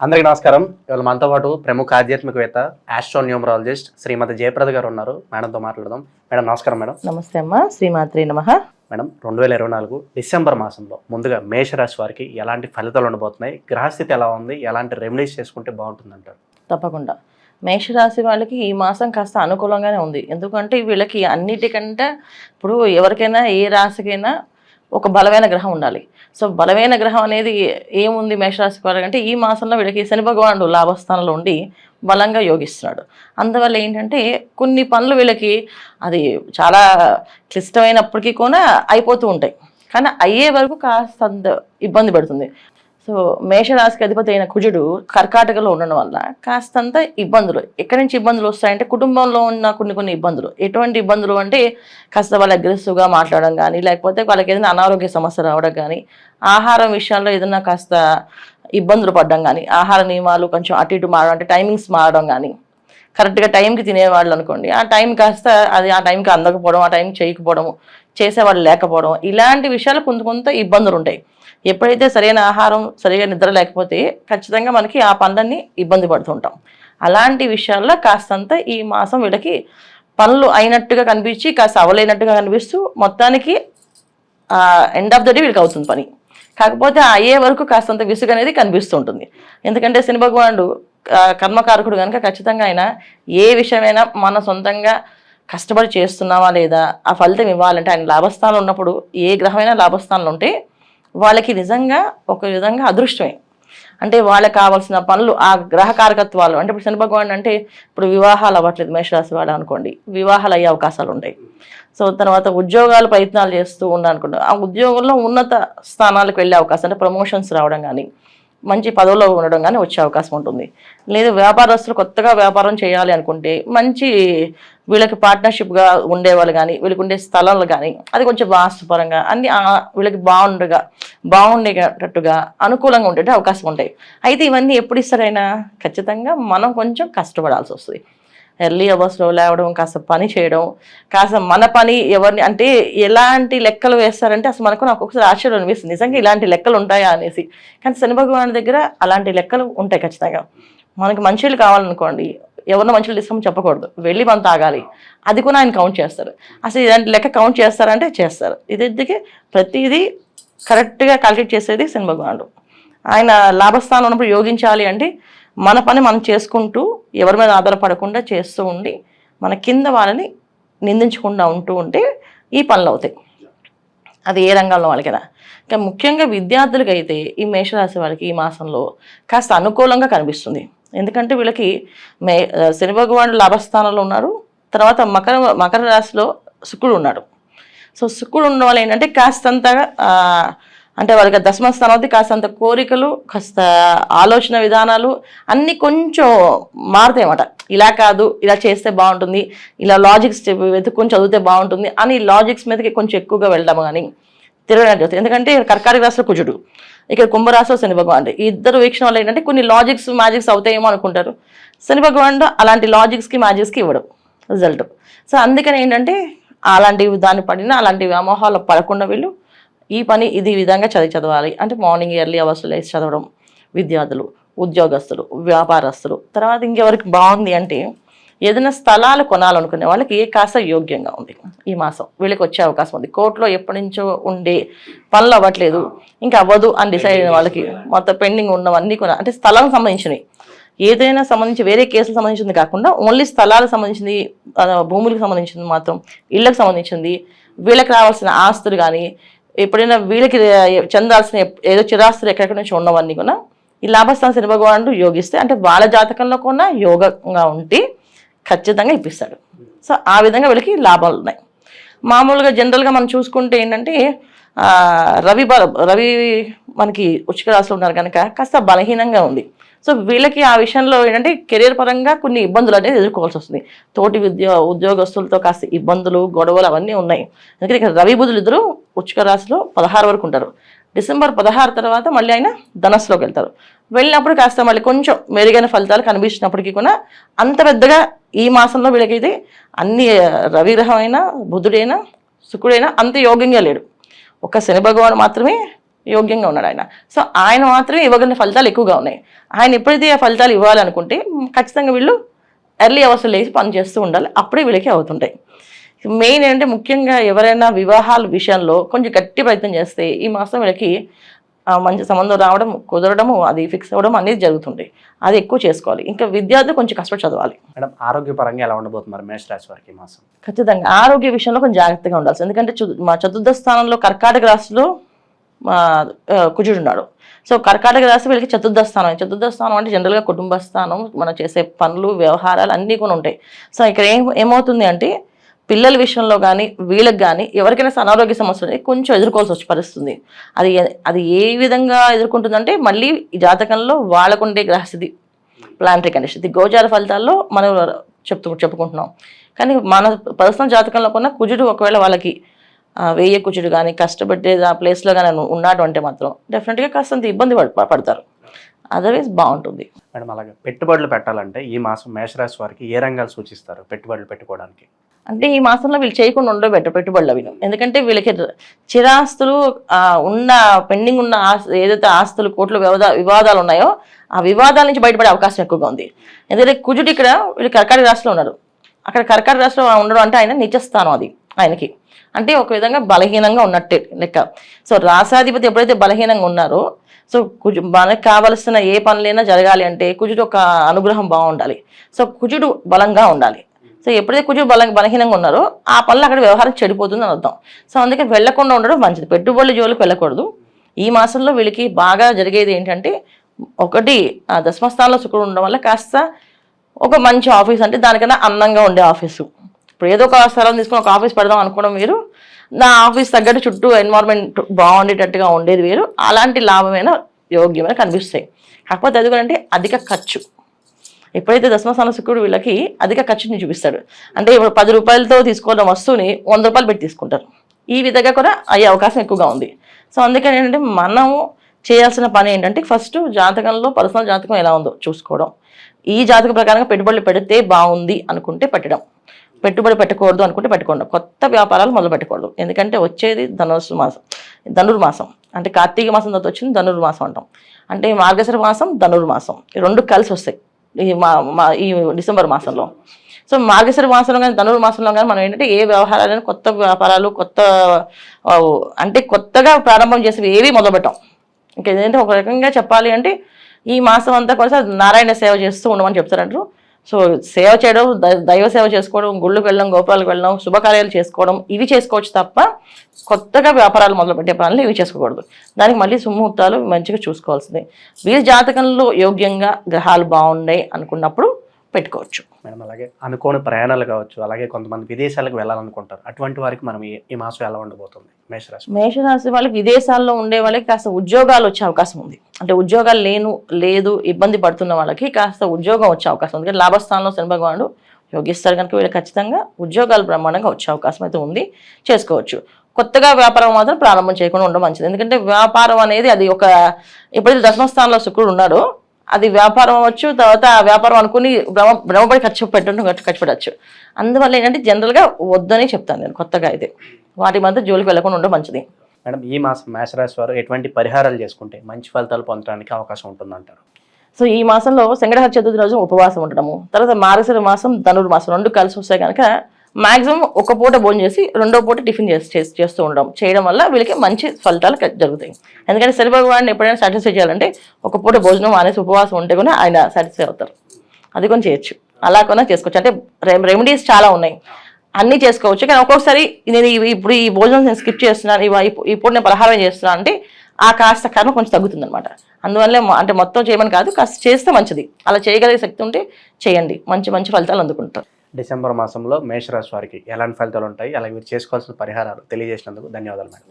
అందరికీ నమస్కారం. ఇవాళ మనతో పాటు ప్రముఖ ఆధ్యాత్మికవేత్త ఆస్ట్రోన్యూమరాలజిస్ట్ శ్రీమతి జయప్రద గారు ఉన్నారు. మేడంతో మాట్లాడదాం. మేడం నమస్కారం మేడం. నమస్తే అమ్మా. శ్రీమాత్రి నమ. మేడం రెండు వేల ఇరవై నాలుగు డిసెంబర్ మాసంలో ముందుగా మేషరాశి వారికి ఎలాంటి ఫలితాలు ఉండబోతున్నాయి? గ్రహస్థితి ఎలా ఉంది? ఎలాంటి రెమెడీస్ చేసుకుంటే బాగుంటుంది అంటారు తప్పకుండా. మేషరాశి వాళ్ళకి ఈ మాసం కాస్త అనుకూలంగానే ఉంది. ఎందుకంటే వీళ్ళకి అన్నిటికంటే ఇప్పుడు ఎవరికైనా ఏ రాశికైనా ఒక బలమైన గ్రహం ఉండాలి. సో బలమైన గ్రహం అనేది ఏముంది మేషరాశి వాళ్ళకంటే ఈ మాసంలో వీళ్ళకి శని భగవానుడు లాభస్థానంలో ఉండి బలంగా యోగిస్తున్నాడు. అందువల్ల ఏంటంటే కొన్ని పనులు వీళ్ళకి అది చాలా క్లిష్టమైనప్పటికీ కూడా అయిపోతూ ఉంటాయి. కానీ అయ్యే వరకు కాస్త ఇబ్బంది పడుతుంది. సో మేషరాశికి అధిపతి అయిన కుజుడు కర్కాటకలో ఉండడం వల్ల కాస్తంత ఇబ్బందులు. ఎక్కడి నుంచి ఇబ్బందులు వస్తాయంటే కుటుంబంలో ఉన్న కొన్ని కొన్ని ఇబ్బందులు. ఎటువంటి ఇబ్బందులు అంటే కాస్త వాళ్ళు అగ్రెసివ్గా మాట్లాడడం కానీ లేకపోతే వాళ్ళకి ఏదైనా అనారోగ్య సమస్య రావడం కానీ ఆహారం విషయంలో ఏదైనా కాస్త ఇబ్బందులు పడడం కానీ ఆహార నియమాలు కొంచెం అటు ఇటు మారడం అంటే టైమింగ్స్ మారడం కానీ కరెక్ట్గా టైంకి తినేవాళ్ళు అనుకోండి ఆ టైం కాస్త అది ఆ టైంకి అందకపోవడం ఆ టైంకి చేయకపోవడం చేసేవాళ్ళు లేకపోవడం ఇలాంటి విషయాలు కొంత కొంత ఇబ్బందులు ఉంటాయి. ఎప్పుడైతే సరైన ఆహారం సరిగా నిద్ర లేకపోతే ఖచ్చితంగా మనకి ఆ పనులన్నీ ఇబ్బంది పడుతుంటాం. అలాంటి విషయాల్లో కాస్తంత ఈ మాసం వీళ్ళకి పనులు అయినట్టుగా కనిపించి కాస్త అవలేనట్టుగా కనిపిస్తూ మొత్తానికి ఎండ్ ఆఫ్ ద డే వీళ్ళకి అవుతుంది పని. కాకపోతే అయ్యే వరకు కాస్తంత విసుగు అనేది కనిపిస్తుంటుంది. ఎందుకంటే శని భగవానుడు కర్మకారకుడు కనుక ఖచ్చితంగా ఆయన ఏ విషయమైనా మన సొంతంగా కష్టపడి చేస్తున్నావా లేదా ఆ ఫలితం ఇవ్వాలంటే ఆయన లాభస్థానంలో ఉన్నప్పుడు ఏ గ్రహమైనా లాభస్థానంలో ఉంటే వాళ్ళకి నిజంగా ఒక విధంగా అదృష్టమే. అంటే వాళ్ళకి కావాల్సిన పనులు ఆ గ్రహ కారకత్వాలు అంటే ఇప్పుడు శని భగవాన్ అంటే ఇప్పుడు వివాహాలు అవ్వట్లేదు మేషరాశి వాడు అనుకోండి. వివాహాలు అయ్యే అవకాశాలు ఉంటాయి. సో తర్వాత ఉద్యోగాలు ప్రయత్నాలు చేస్తూ ఉన్నా అనుకోండి ఆ ఉద్యోగంలో ఉన్నత స్థానాలకు వెళ్ళే అవకాశం అంటే ప్రమోషన్స్ రావడం కానీ మంచి పదవులో ఉండడం కానీ వచ్చే అవకాశం ఉంటుంది. లేదు వ్యాపారస్తులు కొత్తగా వ్యాపారం చేయాలి అనుకుంటే మంచి వీళ్ళకి పార్ట్నర్షిప్గా ఉండేవాళ్ళు కానీ వీళ్ళకి ఉండే స్థలాలు కానీ అది కొంచెం వాస్తుపరంగా అన్ని వీళ్ళకి బాగుండగా బాగుండేటట్టుగా అనుకూలంగా ఉండేటట్టు అవకాశం ఉంటాయి. అయితే ఇవన్నీ ఎప్పుడు ఇస్తారైనా? ఖచ్చితంగా మనం కొంచెం కష్టపడాల్సి వస్తుంది. ఎర్లీ అవర్స్లో లేవడం కాస్త పని చేయడం కాస్త మన పని ఎవరిని అంటే ఎలాంటి లెక్కలు వేస్తారంటే అసలు మనకు నాకు ఒకసారి ఆశ్చర్యం అనిపిస్తుంది. నిజంగా ఇలాంటి లెక్కలు ఉంటాయా అనేసి. కానీ శని భగవాన్ దగ్గర అలాంటి లెక్కలు ఉంటాయి ఖచ్చితంగా. మనకి మంచిలు కావాలనుకోండి ఎవరినో మంచిలు తీసుకోమని చెప్పకూడదు. వెళ్ళి మనం తాగాలి. అది కూడా ఆయన కౌంట్ చేస్తారు. అసలు ఇలాంటి లెక్క కౌంట్ చేస్తారంటే చేస్తారు. ఇదికి ప్రతిదీ కరెక్ట్గా కాలిక్యులేట్ చేసేది శని భగవానుడు. ఆయన లాభస్థానం ఉన్నప్పుడు యోగించాలి అంటే మన పని మనం చేసుకుంటూ ఎవరి మీద ఆధారపడకుండా చేస్తూ ఉండి మన కింద వాళ్ళని నిందించకుండా ఉంటూ ఉంటే ఈ పనులు అవుతాయి. అది ఏ రంగంలో వాళ్ళకైనా ఇంకా ముఖ్యంగా విద్యార్థులకి అయితే ఈ మేషరాశి వాళ్ళకి ఈ మాసంలో కాస్త అనుకూలంగా కనిపిస్తుంది. ఎందుకంటే వీళ్ళకి మే శని భగవానుడు లాభస్థానంలో ఉన్నారు. తర్వాత మకర మకర రాశిలో శుక్రుడు ఉన్నాడు. సో శుక్రుడు ఉన్న వాళ్ళు ఏంటంటే కాస్తంత అంటే వాళ్ళకి దశమ స్థానానికి కాస్తంత కోరికలు కాస్త ఆలోచన విధానాలు అన్నీ కొంచెం మారుతాయి అన్నమాట. ఇలా కాదు ఇలా చేస్తే బాగుంటుంది ఇలా లాజిక్స్ వెతుక్కొని చదివితే బాగుంటుంది అని లాజిక్స్ మీదకి కొంచెం ఎక్కువగా వెళ్ళడం కానీ తిరగడం జరుగుతుంది. ఎందుకంటే కర్కాటక రాశిలో కుజుడు ఇక్కడ కుంభరాశిలో శని భగవానుడు ఈ ఇద్దరు వీక్షణ వల్ల ఏంటంటే కొన్ని లాజిక్స్ మ్యాజిక్స్ అవుతాయేమో అనుకుంటారు. శని భగవానుడు అలాంటి లాజిక్స్కి మ్యాజిక్స్కి ఇవ్వడం రిజల్ట్. సో అందుకని ఏంటంటే అలాంటి దాన్ని పడిన అలాంటి వ్యామోహాలు పడకుండా వీళ్ళు. ఈ పని ఇది విధంగా చదివి చదవాలి. అంటే మార్నింగ్ ఎర్లీ అవర్స్ లేచి చదవడం. విద్యార్థులు ఉద్యోగస్తులు వ్యాపారస్తులు. తర్వాత ఇంకెవరికి బాగుంది అంటే ఏదైనా స్థలాలు కొనాలనుకునే వాళ్ళకి ఏ కాస్త యోగ్యంగా ఉంది. ఈ మాసం వీళ్ళకి వచ్చే అవకాశం ఉంది. కోర్టులో ఎప్పటి నుంచో ఉండే పనులు అవ్వట్లేదు. ఇంకా అవ్వదు అని డిసైడ్ అయిన వాళ్ళకి మొత్తం పెండింగ్ ఉన్నవన్నీ కొన అంటే స్థలం సంబంధించినవి. ఏదైనా సంబంధించి వేరే కేసులకు సంబంధించింది కాకుండా ఓన్లీ స్థలాలకు సంబంధించింది భూములకు సంబంధించింది మాత్రం ఇళ్ళకు సంబంధించింది వీళ్ళకి రావాల్సిన ఆస్తులు కానీ ఎప్పుడైనా వీళ్ళకి చెందాల్సిన ఏదో చిరాస్తులు ఎక్కడెక్కడి నుంచి ఉన్నవన్నీ కూడా ఈ లాభస్థాన శని భగవానుడు యోగిస్తే అంటే వాళ్ళ జాతకంలో కూడా యోగంగా ఉండి ఖచ్చితంగా ఇప్పిస్తాడు. సో ఆ విధంగా వీళ్ళకి లాభాలు ఉన్నాయి. మామూలుగా జనరల్గా మనం చూసుకుంటే ఏంటంటే రవి బల రవి మనకి ఉచిక రాశిలో ఉన్నారు కనుక కాస్త బలహీనంగా ఉంది. సో వీళ్ళకి ఆ విషయంలో ఏంటంటే కెరీర్ పరంగా కొన్ని ఇబ్బందులు అనేది ఎదుర్కోవాల్సి వస్తుంది. తోటి విద్య ఉద్యోగస్తులతో కాస్త ఇబ్బందులు గొడవలు అవన్నీ ఉన్నాయి. అందుకని ఇక్కడ రవి బుధులు ఇద్దరు ఉచ్చుక రాశిలో పదహారు వరకు ఉంటారు. డిసెంబర్ పదహారు తర్వాత మళ్ళీ ఆయన ధనస్సులోకి వెళ్తారు. వెళ్ళినప్పుడు కాస్త మళ్ళీ కొంచెం మెరుగైన ఫలితాలు కనిపించినప్పటికీ కూడా అంత పెద్దగా ఈ మాసంలో వీళ్ళకైతే అన్ని రవి బుధుడైనా శుక్రుడైనా అంత యోగ్యంగా లేడు. ఒక శని భగవాను మాత్రమే యోగ్యంగా ఉన్నాడు ఆయన. సో ఆయన మాత్రమే ఇవ్వగలిగిన ఫలితాలు ఎక్కువగా ఉన్నాయి. ఆయన ఎప్పుడైతే ఆ ఫలితాలు ఇవ్వాలనుకుంటే ఖచ్చితంగా వీళ్ళు ఎర్లీ అవర్స్ లేచి పని చేస్తూ ఉండాలి. అప్పుడే వీళ్ళకి అవుతుంటాయి. మెయిన్ ఏంటంటే ముఖ్యంగా ఎవరైనా వివాహాల విషయంలో కొంచెం గట్టి ప్రయత్నం చేస్తే ఈ మాసం వీళ్ళకి మంచి సంబంధం రావడం కుదరడము అది ఫిక్స్ అవ్వడం అనేది జరుగుతుంది అది ఎక్కువ చేసుకోవాలి. ఇంకా విద్యార్థులు కొంచెం కష్టపడి చదవాలి. మేడం ఆరోగ్యపరంగా ఎలా ఉండబోతున్నారు మేషరాశి వారికి మాసం? ఖచ్చితంగా ఆరోగ్య విషయంలో కొంచెం జాగ్రత్తగా ఉండాల్సి ఎందుకంటే మా చతుర్థ స్థానంలో కర్కాటక రాశిలో మా కుజుడు ఉన్నాడు. సో కర్కాటక రాశి వీళ్ళకి చతుర్థ స్థానం. చతుర్థ స్థానం అంటే జనరల్గా కుటుంబ స్థానం మనం చేసే పనులు వ్యవహారాలు అన్నీ కూడా ఉంటాయి. సో ఇక్కడ ఏం ఏమవుతుంది అంటే పిల్లల విషయంలో కానీ వీళ్ళకి కానీ ఎవరికైనా అనారోగ్య సమస్యలు కొంచెం ఎదుర్కోవాల్సి వచ్చి పరిస్థితుంది. అది అది ఏ విధంగా ఎదుర్కొంటుందంటే మళ్ళీ ఈ జాతకంలో వాళ్ళకుండే గ్రహస్థితి ప్లానటరీ కండిషన్ ఇది గోచార ఫలితాల్లో మనం చెప్తూ చెప్పుకుంటున్నాం. కానీ మన పర్సనల్ జాతకంలో కొన్న కుజుడు ఒకవేళ వాళ్ళకి వేయ కుజుడు కానీ కష్టపడే ఆ ప్లేస్లో కానీ ఉన్నాడు అంటే మాత్రం డెఫినెట్గా కాస్తంత ఇబ్బంది పడ- పడతారు. అదర్వైజ్ బాగుంటుంది. మేడం అలాగే పెట్టుబడులు పెట్టాలంటే ఈ మాసం మేషరాశి వారికి ఏ రంగాలు సూచిస్తారు పెట్టుబడులు పెట్టుకోవడానికి? అంటే ఈ మాసంలో వీళ్ళు చేయకుండా ఉండవు బెటర్ పెట్టుబడులు అవి. ఎందుకంటే వీళ్ళకి చిరాస్తులు ఉన్న పెండింగ్ ఉన్న ఏదైతే ఆస్తులు కోట్లు వివాద వివాదాలు ఉన్నాయో ఆ వివాదాల నుంచి బయటపడే అవకాశం ఎక్కువగా ఉంది. ఎందుకంటే కుజుడు ఇక్కడ వీళ్ళు కర్కాటక రాశిలో ఉన్నారు అక్కడ కర్కాటక రాశిలో ఉండడం అంటే ఆయన నిత్యస్థానం అది. ఆయనకి. అంటే ఒక విధంగా బలహీనంగా ఉన్నట్టే లెక్క. సో రాసాధిపతి ఎప్పుడైతే బలహీనంగా ఉన్నారో సో కుజు మనకు కావలసిన ఏ పనులైనా జరగాలి అంటే కుజుడు ఒక అనుగ్రహం బాగుండాలి. సో కుజుడు బలంగా ఉండాలి. సో ఎప్పుడైతే కుజుడు బల బలహీనంగా ఉన్నారో ఆ పనులు అక్కడ వ్యవహారం చెడిపోతుంది అని అర్థం. సో అందుకే వెళ్ళకుండా ఉండడం మంచిది. పెట్టుబడుల జోలికి వెళ్ళకూడదు. ఈ మాసంలో వీళ్ళకి బాగా జరిగేది ఏంటంటే ఒకటి ఆ దశమస్థానంలో శుక్రుడు ఉండడం వల్ల కాస్త ఒక మంచి ఆఫీస్ అంటే దానికన్నా అందంగా ఉండే ఆఫీసు. ఇప్పుడు ఏదో ఒక స్థలం తీసుకుని ఒక ఆఫీస్ పెడదాం అనుకోవడం వేరు. నా ఆఫీస్ తగ్గట్టు చుట్టూ ఎన్వైర్న్మెంట్ బాగుండేటట్టుగా ఉండేది వేరు. అలాంటి లాభమైన యోగ్యమైన కనిపిస్తాయి. కాకపోతే అది కూడా అంటే అధిక ఖర్చు. ఎప్పుడైతే దశమస్థాన శుక్రుడు వీళ్ళకి అధిక ఖర్చుని చూపిస్తాడు. అంటే ఇప్పుడు పది రూపాయలతో తీసుకున్న వస్తువుని వంద రూపాయలు పెట్టి తీసుకుంటారు. ఈ విధంగా కూడా అయ్యే అవకాశం ఎక్కువగా ఉంది. సో అందుకని ఏంటంటే మనము చేయాల్సిన పని ఏంటంటే ఫస్ట్ జాతకంలో పర్సనల్ జాతకం ఎలా ఉందో చూసుకోవడం. ఈ జాతక ప్రకారంగా పెట్టుబడులు పెడితే బాగుంది అనుకుంటే పెట్టడం. పెట్టుబడి పెట్టకూడదు అనుకుంటే పెట్టుకోండి. కొత్త వ్యాపారాలు మొదలు పెట్టకూడదు. ఎందుకంటే వచ్చేది ధనుసు మాసం ధనుర్మాసం అంటే కార్తీక మాసం తర్వాత వచ్చింది ధనుర్మాసం అంటాం. అంటే మార్గశర మాసం ధనుర్మాసం ఈ రెండు కలిసి వస్తాయి. ఈ మా మా- ఈ డిసెంబర్ మాసంలో. సో మార్గశర మాసంలో కానీ ధనుర్మాసంలో కానీ మనం ఏంటంటే ఏ వ్యవహారాలైనా కొత్త వ్యాపారాలు కొత్త అంటే కొత్తగా ప్రారంభం చేసేవి ఏవి మొదలుపెట్టాం ఇంకా ఏంటంటే ఒక రకంగా చెప్పాలి అంటే ఈ మాసం అంతా కూడా నారాయణ సేవ చేస్తూ ఉండమని చెప్తారంటారు. సో సేవ చేయడం దైవ సేవ చేసుకోవడం గుళ్ళకు వెళ్ళడం గోపురాలకు వెళ్ళడం శుభకార్యాలు చేసుకోవడం ఇవి చేసుకోవచ్చు తప్ప కొత్తగా వ్యాపారాలు మొదలుపెట్టే పనులు ఇవి చేసుకోకూడదు. దానికి మళ్ళీ సుముహూర్తాలు మంచిగా చూసుకోవాల్సిందే. వీరి జాతకంలో యోగ్యంగా గ్రహాలు బాగున్నాయి అనుకున్నప్పుడు పెట్టుకోవచ్చు. మేడం అలాగే అనుకోని ప్రయాణాలు కావచ్చు అలాగే కొంతమంది విదేశాలకు వెళ్ళాలనుకుంటారు. అటువంటి వారికి మనం ఈ- మాసం ఎలా ఉండబోతుంది? మేషరాశి మేషరాశి వాళ్ళకి విదేశాల్లో ఉండే వాళ్ళకి కాస్త ఉద్యోగాలు వచ్చే అవకాశం ఉంది. అంటే ఉద్యోగాలు లేను లేదు ఇబ్బంది పడుతున్న వాళ్ళకి కాస్త ఉద్యోగం వచ్చే అవకాశం ఉంది. లాభస్థానంలో శని భగవానుడు యోగిస్తారు కనుక వీళ్ళకి ఖచ్చితంగా ఉద్యోగాలు బ్రహ్మాండంగా వచ్చే అవకాశం అయితే ఉంది. చేసుకోవచ్చు. కొత్తగా వ్యాపారం మాత్రం ప్రారంభం చేయకుండా ఉండడం మంచిది. ఎందుకంటే వ్యాపారం అనేది అది ఒక ఎప్పుడైతే దశమస్థానంలో శుక్రుడు ఉన్నాడో అది వ్యాపారం అవ్వచ్చు తర్వాత ఆ వ్యాపారం అనుకుని భ్రమ భ్రమపడి ఖర్చు పెట్టడం ఖర్చు పెట్టచ్చు. అందువల్ల ఏంటంటే జనరల్గా వద్దని చెప్తాను నేను కొత్తగా అయితే. వాటి మధ్య జోలికి వెళ్ళకుండా ఉండడం మంచిది. మేడం ఈ మాసం మేషరాశి వారు ఎటువంటి పరిహారాలు చేసుకుంటే మంచి ఫలితాలు పొందడానికి అవకాశం ఉంటుందంటారు? సో ఈ మాసంలో సంగ్రహ చతుర్థి రోజు ఉపవాసం ఉండడము తర్వాత మార్గశిర మాసం ధనుర్ మాసం రెండు కలిసి వస్తాయి కనుక మాక్సిమం ఒక పూట భోజనం చేసి రెండో పూట టిఫిన్ చేసి చేస్తూ ఉండడం చేయడం వల్ల వీళ్ళకి మంచి ఫలితాలు జరుగుతాయి. ఎందుకంటే శని భగవాన్ని ఎప్పుడైనా సాటిస్ఫై చేయాలంటే ఒక పూట భోజనం అనేసి ఉపవాసం ఉంటే కూడా ఆయన సాటిస్ఫై అవుతారు. అది కూడా చేయొచ్చు. అలా కొన్నా చేసుకోవచ్చు. అంటే రెమెడీస్ చాలా ఉన్నాయి. అన్నీ చేసుకోవచ్చు. కానీ ఒక్కొక్కసారి నేను ఇప్పుడు ఈ భోజనం నేను స్కిప్ చేస్తున్నాను ఇవి ఇప్పుడు నేను పలహారం చేస్తున్నాను అంటే ఆ కాస్త కర్మ కొంచెం తగ్గుతుంది అనమాట అందువల్లే అంటే మొత్తం చేయమని కాదు కాస్త చేస్తే మంచిది. అలా చేయగలిగే శక్తి ఉంటే చేయండి. మంచి మంచి ఫలితాలు అందుకుంటారు. డిసెంబర్ మాసంలో మేషరాశి వారికి ఎలాంటి ఫలితాలు ఉంటాయి? అలాగే మీరు చేసుకోవాల్సిన పరిహారాలు తెలియజేసినందుకు ధన్యవాదాలు మేడం.